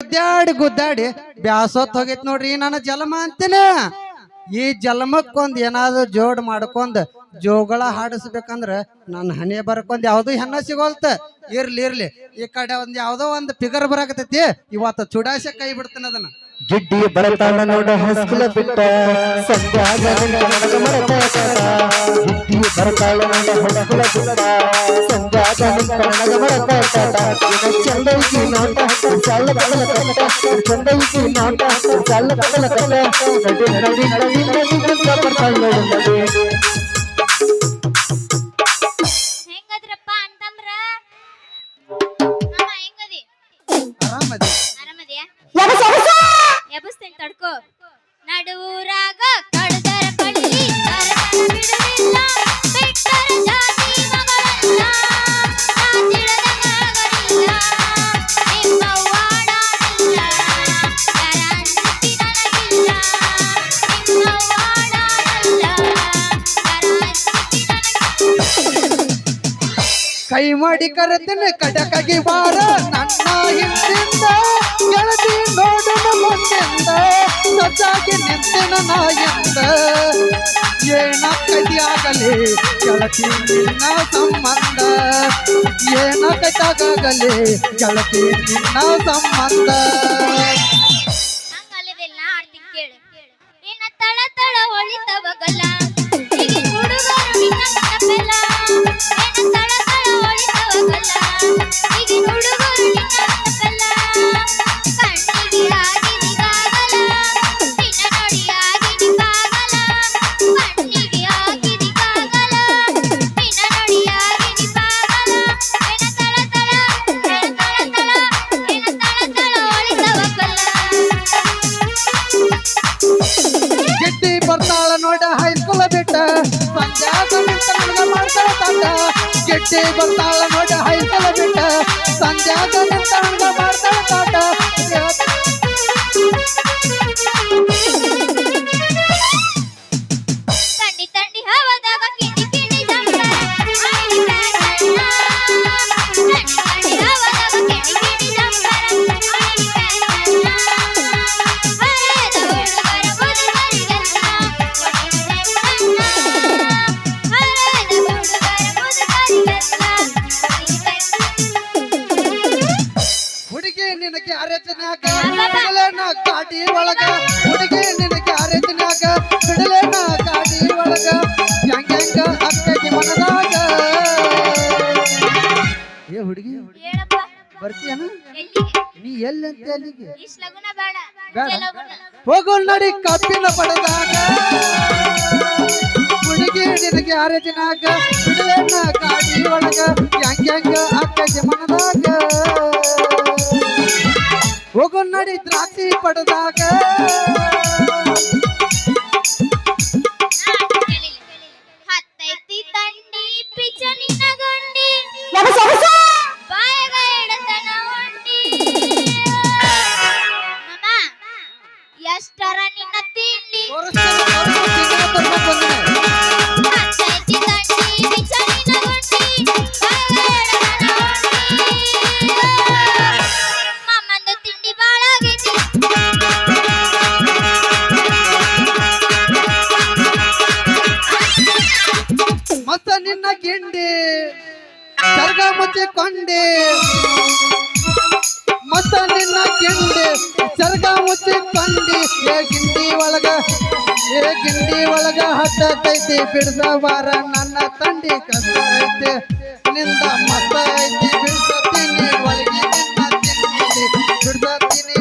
ಗುದ್ದಾಡಿ ಗುದ್ದಾಡಿ ಬ್ಯಾಸೋತ್ ಹೋಗೈತ್ ನೋಡ್ರಿ ನನ್ನ ಜಲಮ ಅಂತೇನೆ. ಈ ಜನ್ಮಕ್ಕೊಂದ್ ಏನಾದ್ರು ಜೋಡ್ ಮಾಡ್ಕೊಂಡ್ ಜೋಗಳ ಹಾಡಿಸ್ಬೇಕಂದ್ರ ನನ್ನ ಹಣೆ ಬರ್ಕೊಂದ್ ಯಾವ್ದು ಹೆಣ್ಣ ಸಿಗೋಲ್ತ. ಇರ್ಲಿ ಇರ್ಲಿ. ಈ ಕಡೆ ಒಂದ್ ಯಾವ್ದೋ ಒಂದ್ ಫಿಗರ್ ಬರಾಕತೈತಿ ಇವತ್ತು ಚುಡಾಸೆ ಕೈ ಬಿಡ್ತೇನೆ ಅದನ್ನ. ಗಿಡ್ಡಿ ಬರತಾನ ನೋಡ ಹಸ್ಕಿಲ ಬಿಟ್ಟ. ಗಿಡ್ಡಿ ಬರತಾಳ ನೋಡ ಬಿಟ್ಟ. ನೋಟ ಚಲ್ಲ ಕಡಲ ಕಟ್ಟ ಚಂದೈಕಿ ನೋಟ ಚಲ್ಲ ಕಡಲ ಕಟ್ಟ ನಡಿ ನಡಿ ನಡಿ ನಡಿ ಅಂತ ಬರ್ತಾಳ ನೋಡು ನಡಿ ಹೆಂಗದ್ರಪ್ಪ ಅಂತಂದ್ರ ಮಾಮ ಹೆಂಗದಿ ಆರಾಮದಿ ಕೈ ಮಾಡಿ ಕರೆತೀನಿ ಕಟಕಗಿ ಬಾರ ನನ್ನ ಹಿಂದಿಂದ ಗೆಳತಿ ನೋಡನ ಮುಂದಿಂದ ಸಜ್ಜಾಗಿ ನಿಂತಿನ ನಾಯಿಂದ. ಏನ ಕೈಯಾಗಲಿ ಗೆಳತಿ ನಿನ್ನ ಸಂಬಂಧ. ಏನ ಕೈತಾಗಲಿ ಗೆಳತಿ ನಿನ್ನ ಸಂಬಂಧ. ತಳ ಹೊಳಿತವಗಲ್ಲ. ಹುಡುಗರು ನಿನ್ನ ತಪ್ಪೆಲ್ಲ ಏನ ತಳ ಸಂಜಾಗ ಮಾಡ್ತಾಳ ತಾಟ ಗಿಡ್ಡಿ ಬರ್ತಾಳ ನೋಡ ಹೈಕಲ ಬಿಟ್ಟ ಸಂಜಾಗ ಮಾಡ್ತಾಳ ತಾಟ ಬಿಡಲೇನ ಕಾಡಿ ಒಳಗ ಹೆಂಗ ಹೆಂಗ ಅಕ್ಕಿ ಮನದಾಗ ಏ ಹುಡುಗಿ ಬರ್ತೀಯನ ನೀ ಎಲ್ಲಂತ ಅಲ್ಲಿಗೆ ಹೋಗು ನಡಿ ಕಬ್ಬಿನ ಪಡೆದಾಗ ಹುಡುಗಿ ನಿನಗೆ ಅರಜಿನಾಗ ಬಿಡಲೇನ ಕಾಡಿ ಒಳಗ ಹೆಂಗ ಹೆಂಗ ಅಕ್ಕಗೆ ಮನದಾಗ. ಹೋಗು ನಡಿ ದ್ರಾಕ್ಷಿ ಪಡೆದಾಗ. ಎಷ್ಟರ ನಿನ್ನ ತಿಂಡಿ ಹತ್ತೈತಿ ತಂಡಿ ತಿಂಡಿ ಬಾಳಾಗೈತಿ ಮತ್ತ ನಿನ್ನ ಮತ್ತ ನಿನ್ನ ಚರ್ಗ ಸರ್ಗ ಮುಚ್ಚಿಕೊಂಡಿ ಏ ಗಿಂಡಿ ಒಳಗ, ಏ ಗಿಂಡಿ ಒಳಗ ಹತ್ತೈತಿ ಬಿಡ್ಸವಾರ ನನ್ನ ತಂಡಿ ಕಷ್ಟ ನಿಂದ ಮತ್ತ ಐತಿ. ಬಿಡ್ಸತೀನಿ ಒಳಗೆ ಬಿಡ್ಸತೀನಿ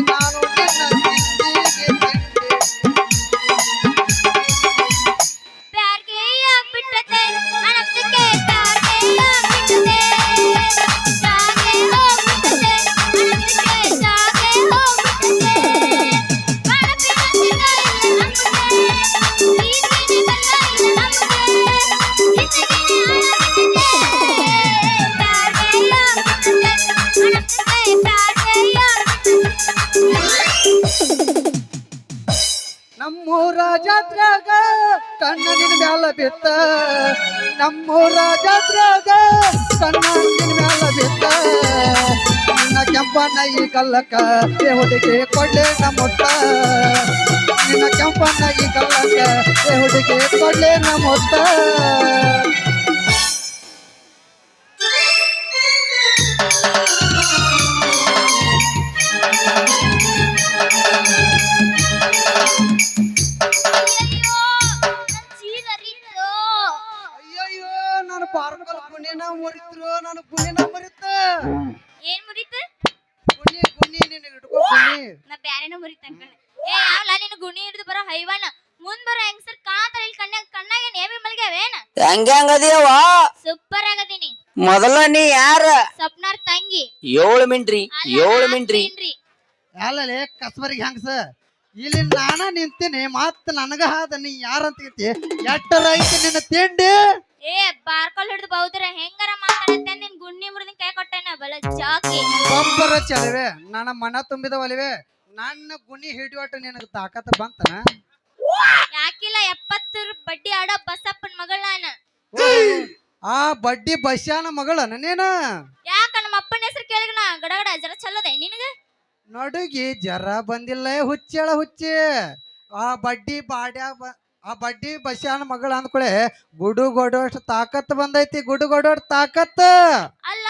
ಬಿತ್ತ. ನಮ್ಮೂರ ಜಾತ್ರಾಗ ಕಣ್ಣ ಮೇಲೆ ಬಿತ್ತ. ನಿನ್ನ ಕೆಂಪನ ಈ ಕಲ್ಲಕ್ಕ ಹುಡುಗಿ ಕೊಡ್ಲೆ ನಮ್ಮೊತ್ತ ನಿನ್ನ ಕೆಂಪನ ಈ ಕಲ್ಲಕ್ಕ ಹುಡುಗಿ ಕೊಡ್ಲೆ ನಮ್ಮೊತ್ತ ಅಯ್ಯಯ್ಯೋ, ಮುರಿತ್ರು ನಾನು ಗುಣಿನ ಮುರಿತ. ಏನ್ ಮುರಿತ? ಗುಣಿ ಗುಣಿ ನಿನ್ನ ಹಿಡ್ಕೊ ಗುಣಿ ನಾ ಬ್ಯಾರೆನ ಮುರಿತ ಅನ್ಕೊಂಡೆ. ಏ ಯಾವ್ಲ ನಿನ್ನ ಗುಣಿ ಹಿಡಿದು ಬರೋ ಹೈವಾನ. ಮುಂದ್ ಬರೋ ಹೆಂಗಸರ್ ಕಾಂತಾರ ಇಲ್ಲಿ ಕಣ್ಣಾಗ ಕಣ್ಣಾಗ ಏನ್ ಏಮಿ ಮಲ್ಗ್ಯಾವೇನ ಹೆಂಗ ಹೆಂಗದಿಯವ ಸೂಪರ್ ಆಗದೀನಿ. ಮೊದಲ ನೀ ಯಾರ? ಸಪ್ನಾರ್ ತಂಗಿ. ಏಳು ಮಿಂಟ್ರಿ ಏಳು ಮಿಂಟ್ರಿ. ಏನ್ರಿ? ಅಲ್ಲಲೇ ಕಸ್ಬರಿಗೆ ಹೆಂಗಸ ಇಲ್ಲಿ ನಾನ ನಿಂತೀನಿ ಮತ್ತೆ ನನಗ ಹಾದ ನೀ ಯಾರಂತ ಎಟ್ಟರ ಐತಿ ನಿನ್ನ ತಿಂಡಿ? ಏ ಬಾರ್ಕಲ್ ಹಿಡಿದು ಬೌದ್ರ ಹೆಂಗಾರ ಮಾತಾಡತ್ತೆ ನಿನ್ ಗುಣ್ಣಿ ಮುರಿದಿನ ಕೈ ಕೊಟ್ಟೆನ ಬಲ ಜಾಕಿ. ಬಂಪರ ಚಲವೆ ನನ್ನ ಮನ ತುಂಬಿದ ಒಲಿವೆ ನನ್ನ ಗುಣಿ ಹಿಡಿಯೋಟ ನಿನಗೆ ತಾಕತ್ ಬಂತನ? ಯಾಕಿಲ್ಲ ಎಪ್ಪತ್ತು ಬಡ್ಡಿ ಆಡೋ ಬಸಪ್ಪನ ಮಗಳ ನಾನು. ಆ ಬಡ್ಡಿ ಬಸ್ಯಾನ ಮಗಳ ನೀನ? ಯಾಕ ನಮ್ಮ ಅಪ್ಪನ ಹೆಸರು ಕೇಳಿಗಣ ಗಡಗಡ ಜರ ಚಲ್ಲದೆ ನಿನಗೆ? ನಡುಗಿ ಜರ ಬಂದಿಲ್ಲ ಹುಚ್ಚೇಳ ಹುಚ್ಚಿ. ಆ ಬಡ್ಡಿ ಬಾಡ್ಯಾ ಬ ಆ ಬಡ್ಡಿ ಬಸ್ಯಾನ ಮಗಳ ಅಂದ್ಕೊಳೆ ಗುಡು ಗೊಡೋಷ್ಟು ತಾಕತ್ ಬಂದೈತಿ ಗುಡು ಗೊಡೋಷ್ಟು ತಾಕತ್. ಅಲ್ಲ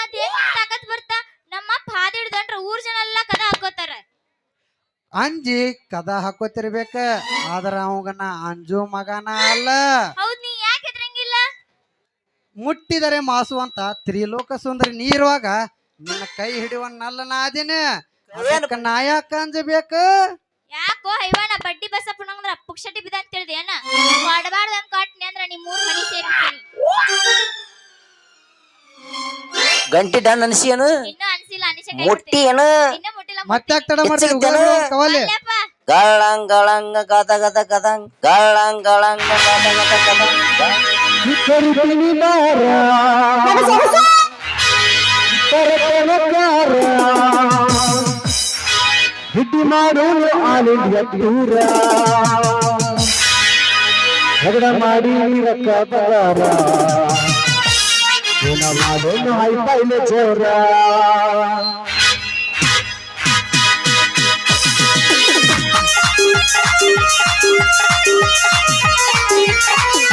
ತಾಕತ್ ಬರ್ತಾ? ನಮ್ಮ ಹಾದಿ ಹಿಡ್ದಂಡ್ರ ಊರ್ ಜನ ಎಲ್ಲ ಕದ ಹಾಕೋತಾರ. ಅಂಜಿ ಕದ ಹಾಕೋತಿರ್ಬೇಕ ಆದ್ರ ಅವಗನ ಅಂಜು ಮಗನ ಅಲ್ಲ. ಹೌದ್ ನೀ ಯಾಕೆ ಹೆದ್ರಂಗಿಲ್ಲ? ಮುಟ್ಟಿದರೆ ಮಾಸು ಅಂತ ತ್ರಿಲೋಕ ಸುಂದರಿ ನೀರುವಾಗ ನಿನ್ನ ಕೈ ಹಿಡಿಯುವನ್ನಲ್ಲ ನಾದಿನ ಅದಕ್ಕ ನಾ ಅಂಜ ಅಂಜಬೇಕು? ಯಾಕೋ ಹೈವಾನ ಬಡ್ಡಿ ಬಸಪ್ಪ ನಂದ್ರ ಪುಕ್ಷಟಿ ಬಿದ ಅಂತ ತಿಳಿದೆ ಏನ? ಮಾಡಬಾರ್ದು ಅಂತ ಕಾಟ್ನಿ ಅಂದ್ರ ನಿಮ್ ಮೂರ್ ಮನಿ ಸೇರಿರ್ತೀನಿ ಗಂಟಿ ಡನ್ ಅನ್ಸಿಯನು ಇನ್ನೂ ಅನ್ಸಿಲ್ಲ ಅನಿಸ ಮುಟ್ಟಿ ಏನು? ಇನ್ನೂ ಮುಟ್ಟಿಲ್ಲ ಮತ್ತೆ ಯಾಕೆ ತಡ ಮಾಡ್ತೀವಿ ಹೆಚ್ಚಿಗೆ ಜನ- ಕವಲೆ? ಅಲ್ಲಪ್ಪ. ಗಳಂಗ್ ಗಳಂಗ ಗದ ಗದ ಗದಂಗ್ ಗಳಂಗ್ ಗಳಂಗ ಗದ ಗದ ಗದಂಗ್ ಕರಿತೀನಿ ಬಾರ ಹಿಡ್ಡಿ ಮಾಡೋ ಆಲ್ ಇಂಡಿಯಾ ಟೂರ ಮಾಡಿ ರಕ್ಕ ಬರಾರ ಏನ ಮಾಡೋನು ಹೈ ಪೈಲೆ ಜೋರ. ಕರಿತೀನಿ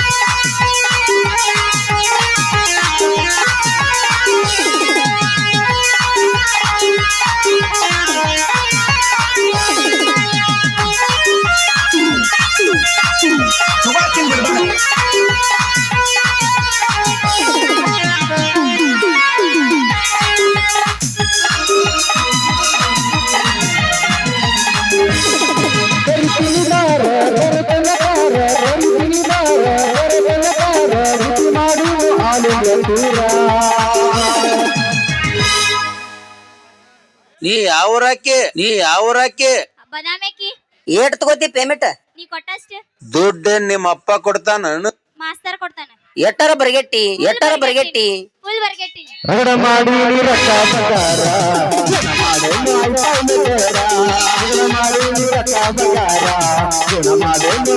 ನೀ ಯಾವೂರಾಕಿ? ನೀ ಯಾವೂರಾಕಿ? ಬದಾಮೇಕಿ ಏಟ್ ತಗೋತಿ ಪೇಮೆಂಟ್ ನೀ ಕೊಟ್ಟಷ್ಟೇ? ದುಡ್ಡು ನಿಮ್ಮ ಅಪ್ಪ ಕೊಡ್ತಾನ? ಮಾಸ್ತರ್ ಕೊಡ್ತಾನ. ಎಟ್ಟರ ಬರ್ಗೆಟ್ಟಿ? ಎಟ್ಟರ ಬರಗೆಟ್ಟಿ. ಫುಲ್ ಬರ್ಗೆಟ್ಟಿ. ರಗಡ ಮಾಡಿ ರೊಕ್ಕ ಬಗಾರ. ಗುಣ ಬೇಡ ರಗಡ ಮಾಡಿ ರೊಕ್ಕ ಬಗಾರ. ಗುಣ ಮಾಡೋನು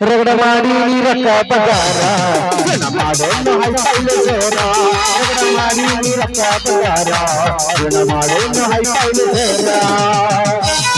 ರಗಡ ಮಾಡಿ ನೀರಕ್ಕ ಹೈಫೈಲ್ ಜೋರ ರಗಡ ಮಾಡಿ ನೀರಕ್ಕ ಪಗಾರ ಮಾಡೋ ಹೈ ಹೈಫೈಲ್ ಜೋರ.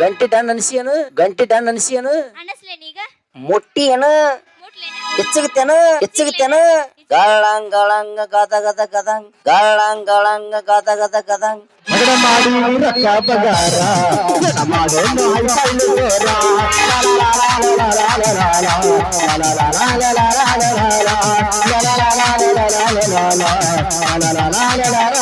ಗಂಟಿ ಡನ್ ಅನಿಸಿ ಏನು ಗಂಟಿ ಡನ್ ಅನಿಸಿ ಏನು ಮುಟ್ಟಿ ಏನು? ಗಳಂಗಳಂಗ ಗದ ಗದ ಗದಂಗ್ ಗಳಂಗಳಂಗ ಗದ ಗದ ಗದಂಗ್ ಮಗಡ ಮಾಡಿ ರಕ್ಕ ಬಗಾರ ಮಾಡೋ ನಾಯಿ